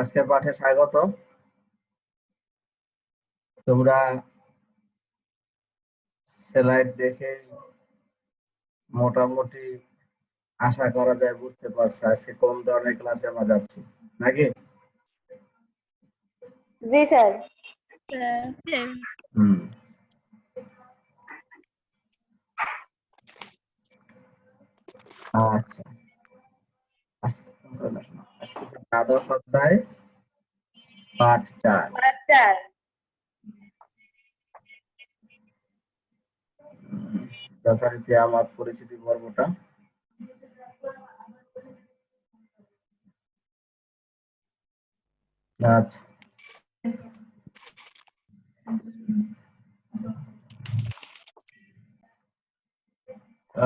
আজকে পাঠে স্বাগত। তোমরা স্লাইড দেখে মোটামুটি আশা করা যায় বুঝতে পারছ আজকে কোন ধরনের ক্লাসে আমরা যাচ্ছি নাকি? জি স্যার। হুম। আচ্ছা আজকে দ্বাদশ অধ্যায় চার। যথারীতি আমার পরিচিতি পর্বটা। আচ্ছা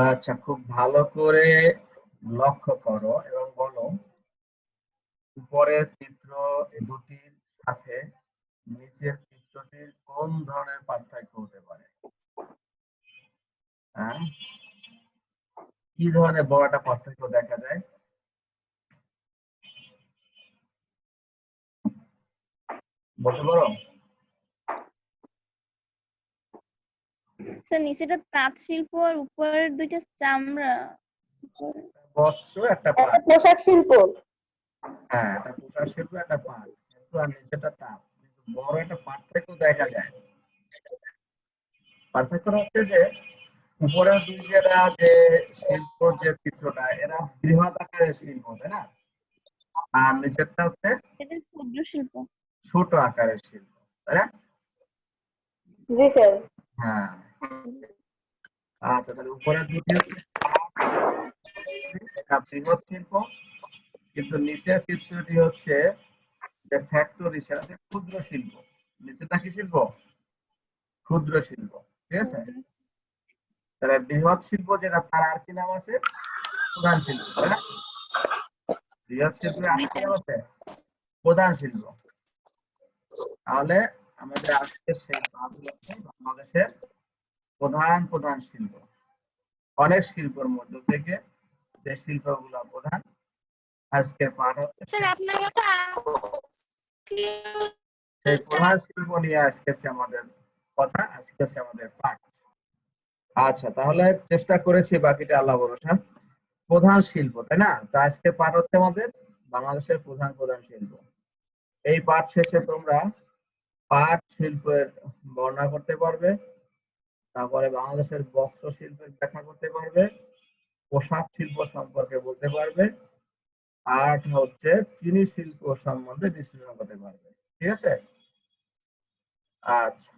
আচ্ছা খুব ভালো করে লক্ষ্য করো এবং বলো। উপরের চিত্র দুটির সাথে নিচের চিত্রটির কোন ধরনের পার্থক্য হতে পারে? হ্যাঁ? কি ধরনের বড় একটা পার্থক্য দেখা যায় বলতে পারো স্যার নিচেটা তাঁত শিল্প আর উপরের দুইটা চামড়া। বস্ত্র একটা একটা পাট। পোশাক শিল্প। হ্যাঁ পোশাক শিল্প একটা পাট। কিন্তু আর নিচেটা তাপ বড় একটা পার্থক্য দেখা যায়। পার্থক্য হচ্ছে যে উপরের দুই জেলা যে শিল্প যে চিত্রটা এরা বৃহৎ আকারের শিল্প তাই না? আর নিচেরটা হচ্ছে ক্ষুদ্র শিল্প। ছোট আকারের শিল্প তাই না? জি স্যার। হ্যাঁ। আচ্ছা তাহলে দুটি এটা বৃহৎ শিল্প কিন্তু নিচের চিত্রটি হচ্ছে যে ফ্যাক্টরি সেটা হচ্ছে ক্ষুদ্র শিল্প। নিচেটা কি শিল্প? ক্ষুদ্র শিল্প ঠিক আছে? তাহলে বৃহৎ শিল্প যেটা তার আর কি নাম আছে? প্রধান শিল্প বৃহৎ শিল্পের আর কি নাম আছে? প্রধান শিল্প। তাহলে আমাদের আজকের সেই বাংলাদেশের প্রধান প্রধান শিল্প। অনেক শিল্পের মধ্য থেকে যে শিল্পগুলো প্রধান আজকের পাঠ হচ্ছে সেই প্রধান শিল্প নিয়ে আজকে আমাদের কথা আজকে আমাদের পাঠ। আচ্ছা তাহলে চেষ্টা করেছি বাকিটা আল্লাহ ভরসা প্রধান শিল্প তাই না? তো আজকে পাঠ হচ্ছে আমাদের বাংলাদেশের প্রধান প্রধান শিল্প। এই পাঠ শেষে তোমরা পাট শিল্পের বর্ণনা করতে পারবে। তারপরে বাংলাদেশের বস্ত্র শিল্পের ব্যাখ্যা করতে পারবে পোশাক শিল্প সম্পর্কে বলতে পারবে আর্ট হচ্ছে চিনি শিল্প সম্বন্ধে বিশ্লেষণ করতে পারবে ঠিক আছে? আচ্ছা।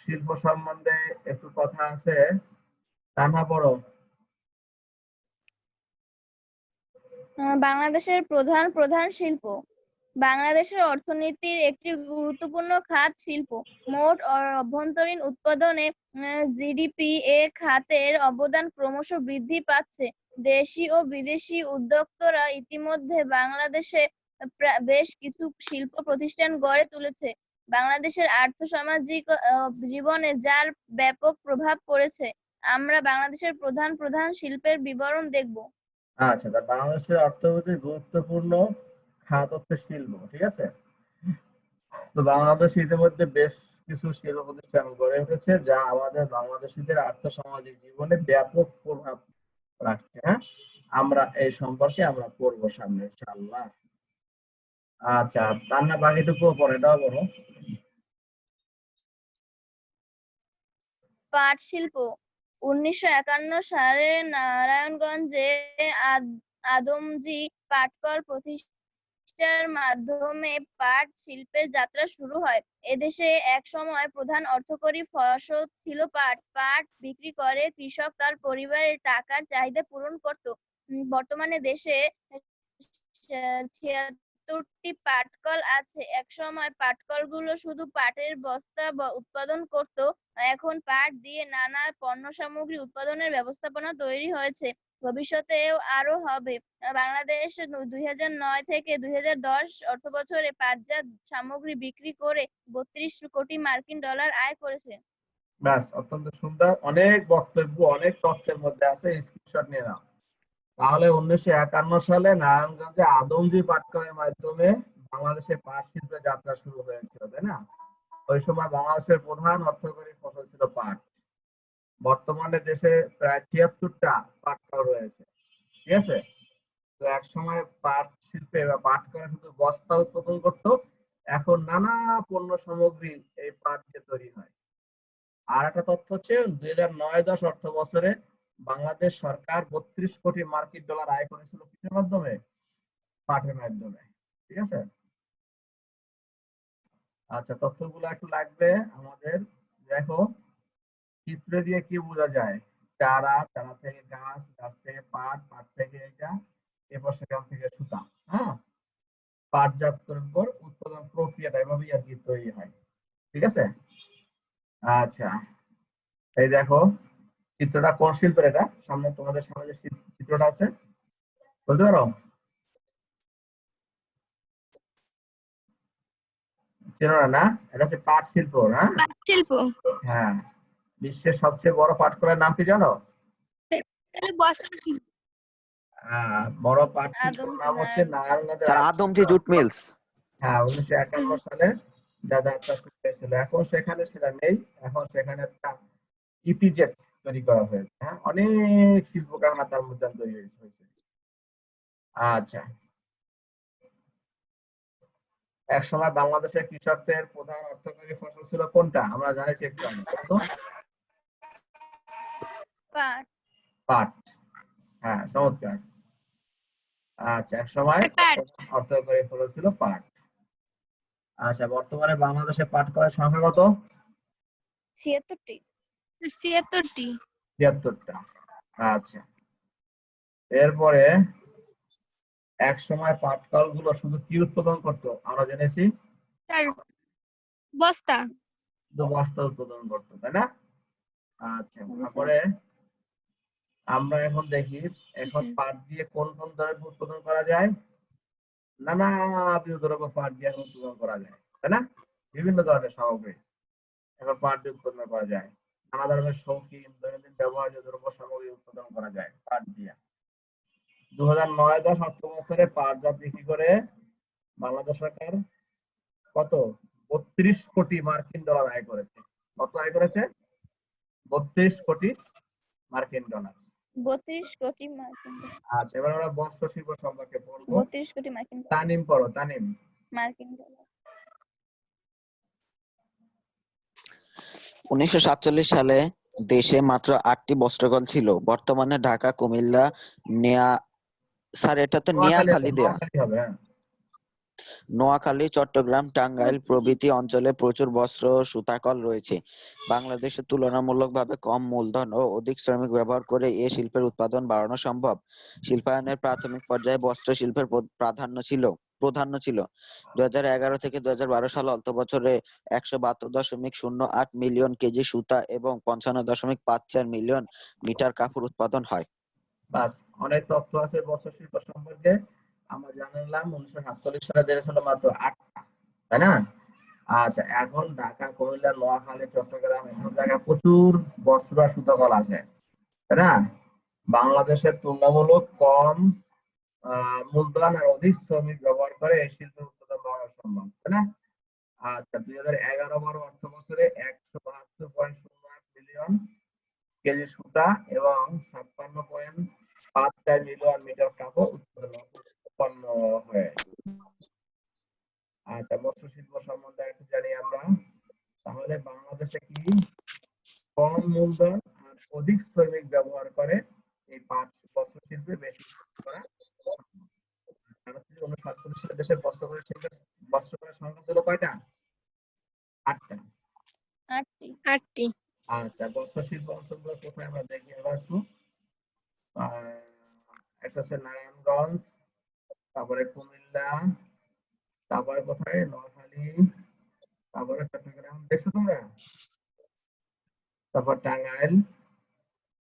শিল্প সম্বন্ধে একটু কথা আছে পড়ো। আহ, বাংলাদেশের প্রধান প্রধান শিল্প বাংলাদেশের অর্থনীতির একটি গুরুত্বপূর্ণ খাত শিল্প। মোট অভ্যন্তরীণ উৎপাদনে জিডিপি এ খাতের অবদান ক্রমশ বৃদ্ধি পাচ্ছে। দেশি ও বিদেশি উদ্যোক্তারা ইতিমধ্যে বাংলাদেশে বেশ কিছু শিল্প প্রতিষ্ঠান গড়ে তুলেছে। বাংলাদেশের আর্থসামাজিক জীবনে যার ব্যাপক প্রভাব পড়েছে, আমরা বাংলাদেশের প্রধান প্রধান শিল্পের বিবরণ দেখব। আচ্ছা বাংলাদেশের অর্থনীতির গুরুত্বপূর্ণ খাত হচ্ছে শিল্প, ঠিক আছে? তো বাংলাদেশ ইতিমধ্যে বেশ কিছু শিল্প প্রতিষ্ঠান গড়ে উঠেছে, যা আমাদের বাংলাদেশিদের আর্থসামাজিক জীবনে ব্যাপক প্রভাব রাখছে হ্যাঁ? আমরা এই সম্পর্কে আমরা পড়ব সামনে, ইনশাআল্লাহ। আচ্ছা তার না বাকিটুকু পরে, এটাও বলো পাট শিল্প উনিশশো একান্ন সালে নারায়ণগঞ্জে আদ- আদমজী পাটকল প্রতিষ্ঠার মাধ্যমে পাট শিল্পের যাত্রা শুরু হয়। এদেশে এক সময় প্রধান অর্থকরী ফসল ছিল পাট। পাট বিক্রি করে কৃষক তার পরিবারের টাকার চাহিদা পূরণ করত। বর্তমানে দেশে ছিয়াত্তরটি পাটকল আছে। এক সময় পাটকলগুলো শুধু পাটের বস্তা উৎপাদন করত। এখন পাট দিয়ে নানা পণ্য সামগ্রী উৎপাদনের ব্যবস্থাপনা তৈরি হয়েছে। ভবিষ্যতেও আরও হবে। বাংলাদেশ দুই নয় থেকে দুই হাজার দশ অর্থ বছরে পাটজাত সামগ্রী বিক্রি করে বত্রিশ কোটি মার্কিন ডলার আয় করেছে। ব্যাস, অত্যন্ত সুন্দর। অনেক বক্তব্য, অনেক তথ্যের মধ্যে আছে স্ক্রিনশট নিয়ে নাও। তাহলে উনিশশো একান্ন সালে নারায়ণগঞ্জে আদমজি পাটকলের মাধ্যমে বাংলাদেশে পাট শিল্পের যাত্রা শুরু হয়েছিল, তাই না? ওই সময় বাংলাদেশের প্রধান অর্থকরী ফসল ছিল পাট। বর্তমানে দেশে প্রায় ছিয়াত্তরটা পাট কল রয়েছে ঠিক আছে? তো এক সময় পাট শিল্পে বা পাট করে শুধু বস্তা উৎপাদন করতো, এখন নানা পণ্য সামগ্রী এই পাট দিয়ে তৈরি হয়। আর একটা তথ্য হচ্ছে, দুই হাজার নয় দশ অর্থ বছরে বাংলাদেশ সরকার বত্রিশ কোটি মার্কিন ডলার আয় করেছিল কিসের মাধ্যমে? পাটের মাধ্যমে। ঠিক আছে? আচ্ছা তথ্যগুলো একটু লাগবে আমাদের। দেখো চিত্র দিয়ে কি বোঝা যায়? চারা চারা থেকে গাছ গাছ থেকে পাট পাট থেকে এটা এরপর সেখান থেকে সুতা হ্যাঁ? পাটজাত দ্রব্যর উৎপাদন প্রক্রিয়াটা এভাবেই আর কি তৈরি হয় ঠিক আছে? আচ্ছা এই দেখো চিত্রটা কোন শিল্পের এটা? সামনে তোমাদের সামনে যে চিত্রটা আছে বলতে পারো? চেনো না এটা হচ্ছে পাট শিল্প না শিল্প। হ্যাঁ। বিশ্বের সবচেয়ে বড় পাট কলের নাম কি জানো? আহ, বড় নাম হচ্ছে স্যার আদমজি জুট মিলস। হ্যাঁ উনিশশো একান্ন সালে যাত্রা শুরু এখন সেখানে সেটা নেই। এখন সেখানে একটা ইপিজেট তৈরি করা হয়েছে। হ্যাঁ অনেক শিল্প কারখানা তার মধ্যে তৈরি হয়েছে। আচ্ছা। এক সময় বাংলাদেশের কৃষকদের প্রধান অর্থকরী ফসল ছিল কোনটা? আমরা জানিছি একটু? পাট। হ্যাঁ চমৎকার। আচ্ছা এক সময় ফসল ছিল পাট। আচ্ছা বর্তমানে বাংলাদেশে পাট করার সংখ্যা কত? ছিয়াত্তরটি। ছিয়াত্তরটি। তিয়াত্তরটা আচ্ছা। এরপরে এক সময় পাটকলগুলো শুধু কি উৎপাদন করতো? আমরা জেনেছি। বস্তা। শুধু বস্তা উৎপাদন করতো তাই না? আচ্ছা তারপরে আমরা এখন দেখি এখন। পাট দিয়ে কোন কোন দ্রব্য উৎপাদন করা যায়? নানা বিভিন্ন দ্রব্য পাট দিয়ে এখন উৎপাদন করা যায় তাই না? বিভিন্ন ধরনের সামগ্রী এখন পাট দিয়ে উৎপাদন করা যায়। নানা ধরনের শৌখিন দৈনন্দিন ব্যবহার্য দ্রব্য সামগ্রী উৎপাদন করা যায় পাট দিয়ে। দু হাজার নয় দশ অর্থ বছরে পাটজাত বিক্রি করে বাংলাদেশ সরকার কত? বত্রিশ কোটি মার্কিন ডলার আয় করেছে। কত আয় করেছে? বত্রিশ কোটি মার্কিন ডলার। বত্রিশ কোটি মার্কিন আচ্ছা এবার আমরা বস্ত্র শিল্প সম্পর্কে পড়ব বত্রিশ কোটি মার্কিন তানিম পড়ো তানিম। মার্কিন ডলার। উনিশশো সাতচল্লিশ সালে দেশে মাত্র আটটি বস্ত্রকল ছিল। বর্তমানে ঢাকা কুমিল্লা নেয়া স্যার এটা তো নেয়া খালি দেয়া। নোয়াখালী, চট্টগ্রাম, টাঙ্গাইল প্রভৃতি অঞ্চলে প্রচুর বস্ত্র ও সুতাকল রয়েছে। বাংলাদেশে তুলনামূলকভাবে কম মূলধন ও অধিক শ্রমিক ব্যবহার করে এ শিল্পের উৎপাদন বাড়ানো সম্ভব। শিল্পায়নের প্রাথমিক পর্যায়ে বস্ত্র শিল্পের প্রাধান্য ছিল প্রাধান্য ছিল। দুই এগারো থেকে দুই বারো সাল অল্প বছরে একশো বাহাত্তর দশমিক শূন্য আট মিলিয়ন কেজি সুতা এবং পঞ্চান্ন দশমিক পাঁচ চার মিলিয়ন মিটার কাপড় উৎপাদন হয়। বাস, অনেক তথ্য আছে বস্ত্র শিল্প সম্পর্কে। আমরা জানলাম উনিশশো সাতচল্লিশ সালে দেশে ছিল মাত্র আটটা, তাই না? আচ্ছা এখন ঢাকা, কুমিল্লা, নোয়াখালী, চট্টগ্রাম এসব জায়গায় প্রচুর বস্ত্র আর সুতকল আছে, তাই না? বাংলাদেশের তুলনামূলক কম মূলধন আর অধিক শ্রমিক ব্যবহার করে এই শিল্পের উৎপাদন বাড়ানো সম্ভব, তাই না? আচ্ছা দুই হাজার এগারো বারো অর্থ বছরে একশো বাহাত্তর পয়েন্ট শূন্য আট মিলিয়ন কেজি সুতা এবং ছাপ্পান্ন পয়েন্ট পাঁচ চার মিলিয়ন মিটার কাপড় উৎপাদন উৎপন্ন হয়। আচ্ছা বস্ত্র শিল্প সম্বন্ধে একটু জানি আমরা। তাহলে বাংলাদেশে কি কম মূলধন আর অধিক শ্রমিক ব্যবহার করে এই পাট বস্ত্র শিল্পে বেশি করা উনিশশো সাতচল্লিশ সালে দেশের বস্ত্র কলের শিল্পের সংখ্যা ছিল কয়টা? আটটা। আটটি। আটটি। আচ্ছা বস্ত্র শিল্প অঞ্চলগুলো কোথায় আমরা দেখি একটু? একটা হচ্ছে নারায়ণগঞ্জ তারপরে কুমিল্লা, তারপরে কোথায়? নোয়াখালী, তারপরে চট্টগ্রাম, দেখছ তোমরা? তারপর টাঙ্গাইল,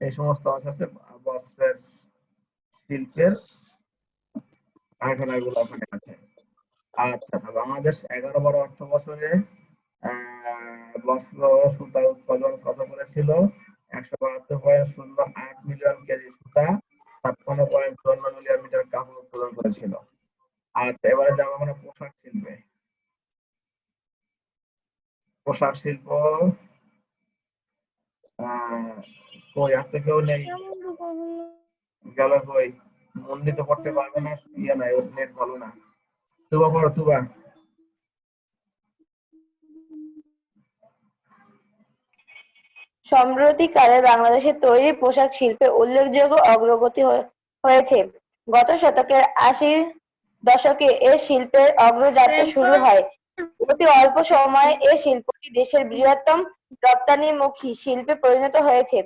এই সমস্ত আছে বস্ত্রের শিল্পের কারখানাগুলো ওখানে আছে। আচ্ছা তা বাংলাদেশ এগারো বারো অর্থ বছরে বস্ত্র সুতা উৎপাদন কত করেছিল? একশো বাহাত্তর পয়েন্ট শূন্য আট মিলিয়ন কেজি সুতা, ছাপ্পান্ন পয়েন্ট চুয়ান্ন মিলিয়ন মিটার কাপড় উৎপাদন করেছিল। আর এবারে যাব আমরা পোশাক শিল্পে। পোশাক শিল্প কই আর তো কেউ নেই। গেল কই? মন্ডি তো করতে পারবে না ইয়ে নাই ওর নেট ভালো না। তুবা পড়ো তুবা। সম্প্রতিকালে বাংলাদেশের তৈরি পোশাক শিল্পে উল্লেখযোগ্য অগ্রগতি হয়ে- হয়েছে। গত শতকের আশির দশকে এ শিল্পের অগ্রযাত্রা শুরু হয়। অতি অল্প সময়ে এ শিল্পটি দেশের বৃহত্তম রপ্তানিমুখী শিল্পে পরিণত হয়েছে।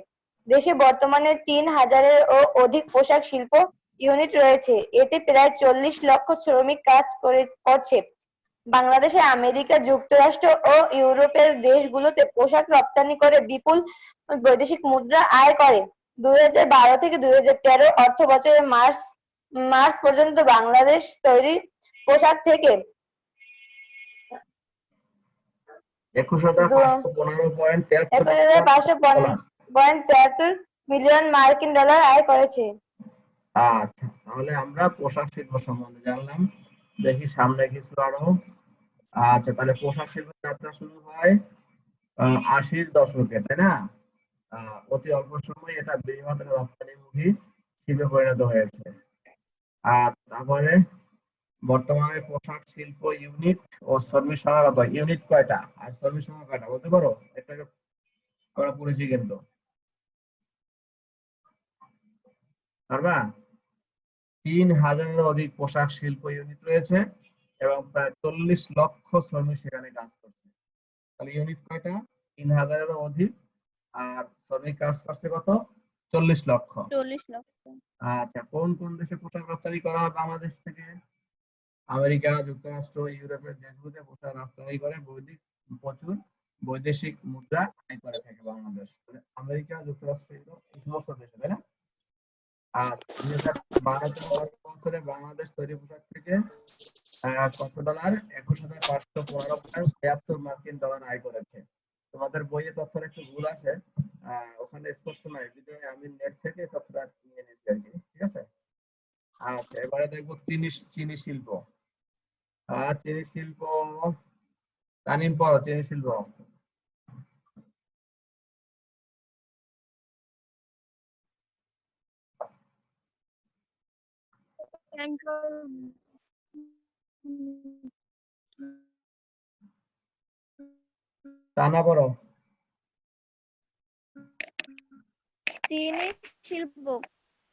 দেশে বর্তমানে তিন হাজারেরও অধিক পোশাক শিল্প ইউনিট রয়েছে। এতে প্রায় চল্লিশ লক্ষ শ্রমিক কাজ করে করছে। বাংলাদেশে আমেরিকা যুক্তরাষ্ট্র ও ইউরোপের দেশগুলোতে পোশাক রপ্তানি করে বিপুল বৈদেশিক মুদ্রা আয় করে। দুই হাজার বারো থেকে দুই হাজার তেরো অর্থ বছরের মার্চ মার্চ পর্যন্ত বাংলাদেশ তৈরি পোশাক থেকে একুশ হাজার পাঁচশো পয়েন্ট তিয়াত্তর মিলিয়ন মার্কিন ডলার আয় করেছে। আচ্ছা তাহলে আমরা পোশাক শিল্প সম্বন্ধে জানলাম। দেখি সামনে কিছু আরও। আচ্ছা তাহলে পোশাক শিল্পের যাত্রা শুরু হয় আশির দশকে তাই না? অতি অল্প সময় এটা বৃহৎ রপ্তানিমুখী শিল্পে পরিণত হয়েছে। আর তারপরে বর্তমানে পোশাক শিল্প ইউনিট ও শ্রমিক সংখ্যা কত ইউনিট কয়টা? আর শ্রমিক সংখ্যা কয়টা? বলতে পারো? এটাকে আমরা পড়েছি কিন্তু। পারবা? তিন হাজারেরও অধিক পোশাক শিল্প ইউনিট রয়েছে এবং প্রায় চল্লিশ লক্ষ শ্রমিক সেখানে কাজ করছে। তাহলে ইউনিট কয়টা? তিন হাজারেরও অধিক। আর শ্রমিক কাজ করছে কত? চল্লিশ লক্ষ। চল্লিশ লক্ষ। আচ্ছা কোন কোন দেশে পোশাক রপ্তানি করা হয়? বাংলাদেশ থেকে আমেরিকা যুক্তরাষ্ট্র ইউরোপের দেশগুলোতে পোশাক রপ্তানি করে বৈদিক প্রচুর বৈদেশিক মুদ্রা আয় করে থাকে বাংলাদেশ। মানে আমেরিকা যুক্তরাষ্ট্র ইউরোপ এই সমস্ত দেশে তাই না? আর দুই হাজার বারো বছরে বাংলাদেশ তৈরি পোশাক থেকে আহ, কত ডলার? একুশ হাজার পাঁচশো পনেরো পয়েন্ট ছিয়াত্তর মার্কিন ডলার আয় করেছে। তোমাদের বইয়ে তথ্যের একটু ভুল আছে। ওখানে স্পষ্ট নয় বিধায় আমি নেট থেকে তথ্যটা নিয়ে নিয়েছি আর কি, ঠিক আছে? আচ্ছা এবারে দেখব চিনি চিনি শিল্প। চিনি শিল্প, তানিম পড়ো, চিনি শিল্প। টানা পড়ো চিনি শিল্প।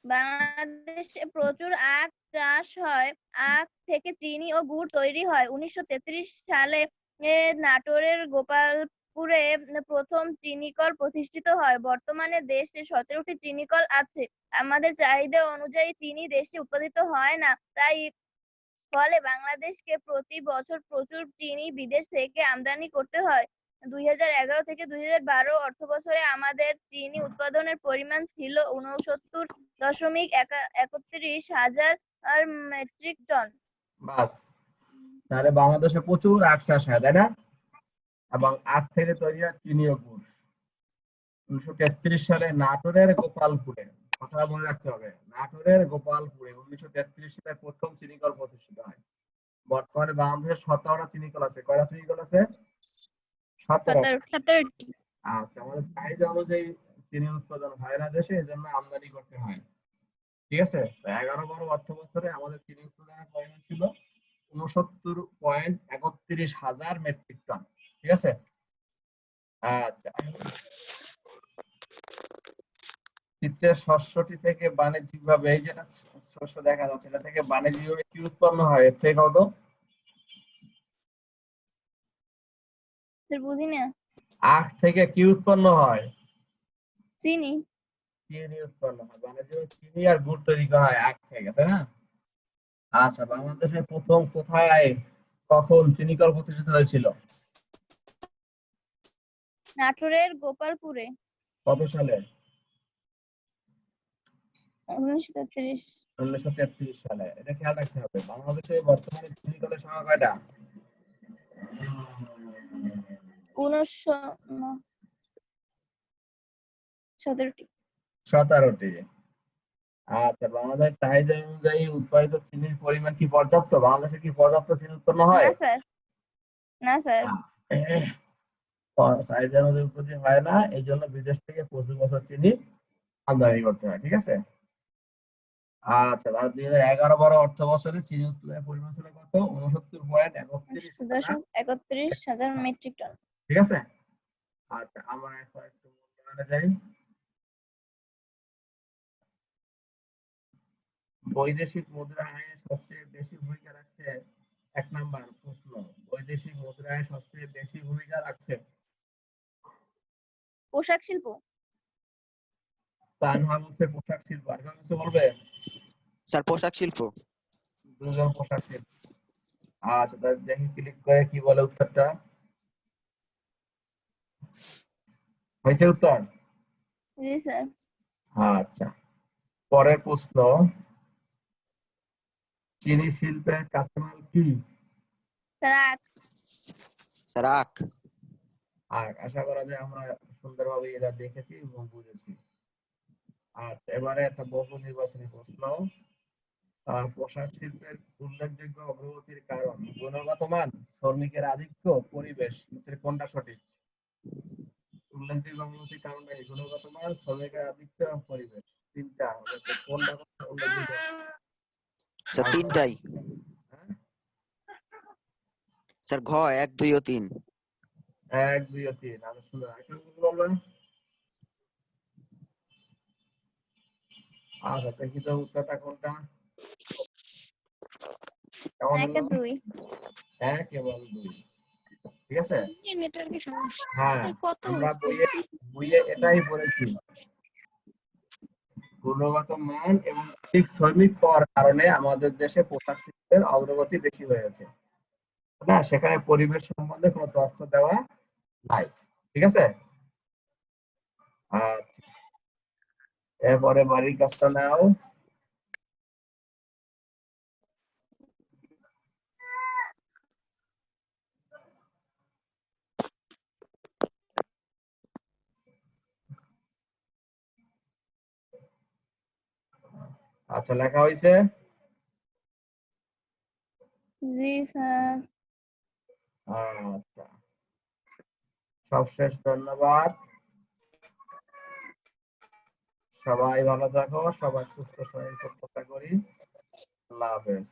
বাংলাদেশে প্রচুর আখ চাষ হয়। আখ থেকে চিনি ও গুড় তৈরি হয়। উনিশশো তেত্রিশ সালে নাটোরের গোপালপুরে প্রথম চিনিকল প্রতিষ্ঠিত হয়। বর্তমানে দেশে সতেরোটি চিনিকল আছে। আমাদের চাহিদা অনুযায়ী চিনি দেশে উৎপাদিত হয় না। তাই ফলে বাংলাদেশকে প্রতি বছর প্রচুর চিনি বিদেশ থেকে আমদানি করতে হয়। দুই হাজার এগারো থেকে দুই হাজার বারো অর্থ বছরে আমাদের চিনি উৎপাদনের পরিমাণ ছিল ঊনসত্তর দশমিক একা- একত্রিশ হাজার মেট্রিক টন। বাস। তাহলে বাংলাদেশে প্রচুর আখ চাষ হয়, তাই না? এবং আখ থেকে তৈরি হয় চিনি ও গুড়। উনিশশো তেত্রিশ সালে নাটোরের গোপালপুরে কথা মনে রাখতে হবে, নাটোরের গোপালপুরে উনিশশো তেত্রিশ সালে প্রথম চিনিকল প্রতিষ্ঠিত হয়। বর্তমানে বাংলাদেশে সতেরোটা চিনিকল আছে। কয়টা চিনিকল আছে? সতেরোটি আচ্ছা আমাদের চাহিদা অনুযায়ী চিনি উৎপাদন হয় না দেশে এই জন্য আমদানি করতে হয়। ঠিক আছে? এগারো বারো অর্থ বছরে আমাদের চিনি উৎপাদনের পরিমাণ ছিল উনসত্তর পয়েন্ট একত্রিশ হাজার মেট্রিক টন। ঠিক আছে? আচ্ছা। চিত্রের শস্যটি থেকে বাণিজ্যিক ভাবে এই যেটা শস্য দেখা যাচ্ছে এটা থেকে বাণিজ্যিক ভাবে কি উৎপন্ন হয়? এর থেকে কত? স্যার বুঝি না। আখ থেকে কি উৎপন্ন হয়? চিনি। চিনি উৎপন্ন হয়। চিনি আর গুড় তৈরি করা হয় আখ থেকে তাই না? আচ্ছা বাংলাদেশে প্রথম কোথায় কখন চিনিকল প্রতিষ্ঠিত হয়েছিল? নাটোরের গোপালপুরে। কত সালে? উনিশশো তেত্রিশ সালে। এটা খেয়াল রাখতে হবে। বাংলাদেশে বর্তমানে চিনিকলের সংখ্যা কয়টা? উনশো সতেরোটি। সতেরোটি। আচ্ছা বাংলাদেশ চাহিদা অনুযায়ী উৎপাদিত চিনির পরিমাণ কি পর্যাপ্ত? বাংলাদেশে কি পর্যাপ্ত চিনি উৎপন্ন হয়? না স্যার। না স্যার। চাহিদা অনুযায়ী উৎপত্তি হয় না এই জন্য বিদেশ থেকে প্রচুর বছর চিনি আমদানি করতে হয় ঠিক আছে? আচ্ছা তাহলে দুই হাজার এগারো বারো অর্থ বছরে চিনি উৎপাদনের পরিমাণ ছিল কত? উনসত্তর পয়েন্ট একত্রিশ একত্রিশ হাজার মেট্রিক টন। ঠিক আছে? আচ্ছা আমরা এখন একটু মূল্যায়নে যাই। বৈদেশিক মুদ্রা আয়ে সবচেয়ে বেশি ভূমিকা রাখছে এক নাম্বার প্রশ্ন। বৈদেশিক মুদ্রায় সবচেয়ে বেশি ভূমিকা রাখছে? পোশাক শিল্প। তানহা বলছে পোশাক শিল্প। আর কেউ কিছু বলবে? স্যার পোশাক শিল্প। দুজন পোশাক শিল্প। আচ্ছা তাহলে দেখি ক্লিক করে কি বলে উত্তরটা। হয়েছে উত্তর? জি স্যার। আচ্ছা। পরের প্রশ্ন। চিনি শিল্পের কাঁচামাল কি? আর আশা করা যায় আমরা সুন্দরভাবে এটা দেখেছি এবং বুঝেছি। আচ্ছা এবারে একটা বহু নির্বাচনী প্রশ্ন। পোশাক শিল্পের উল্লেখযোগ্য অগ্রগতির কারণ গুণগত মান শ্রমিকের আধিক্য পরিবেশ কোনটা সঠিক? উল্লেখযোগ্য অগ্রগতির কারণ গুণগত মান শ্রমিকের আধিক্য পরিবেশ তিনটা কোনটা স্যার তিনটাই। হ্যাঁ? স্যার ঘ এক দুই ও তিন। এক দুই ও তিন আমি একটা কিছু বলবেন আচ্ছা দেখি তো উত্তরটা কোনটা। কেমন এক দুই। এক এবং দুই। ঠিক আছে? নেটওয়ার্কের সমস্যা। হ্যাঁ আমরা বইয়ে বইয়ে এটাই পড়েছি গুণগত মান এবং ঠিক শ্রমিক পাওয়ার কারণে আমাদের দেশে পোশাক শিল্পের অগ্রগতি বেশি হয়েছে না সেখানে পরিবেশ সম্বন্ধে কোনো তথ্য দেওয়া নাই। ঠিক আছে? আচ্ছা। এরপরে বাড়ির কাজটা নাও। আচ্ছা লেখা হয়েছে জি স্যার। আচ্ছা। সবশেষ ধন্যবাদ। সবাই ভালো থাকো সবাই সুস্থ শরীর সত্যতা করি আল্লাহ হাফেজ।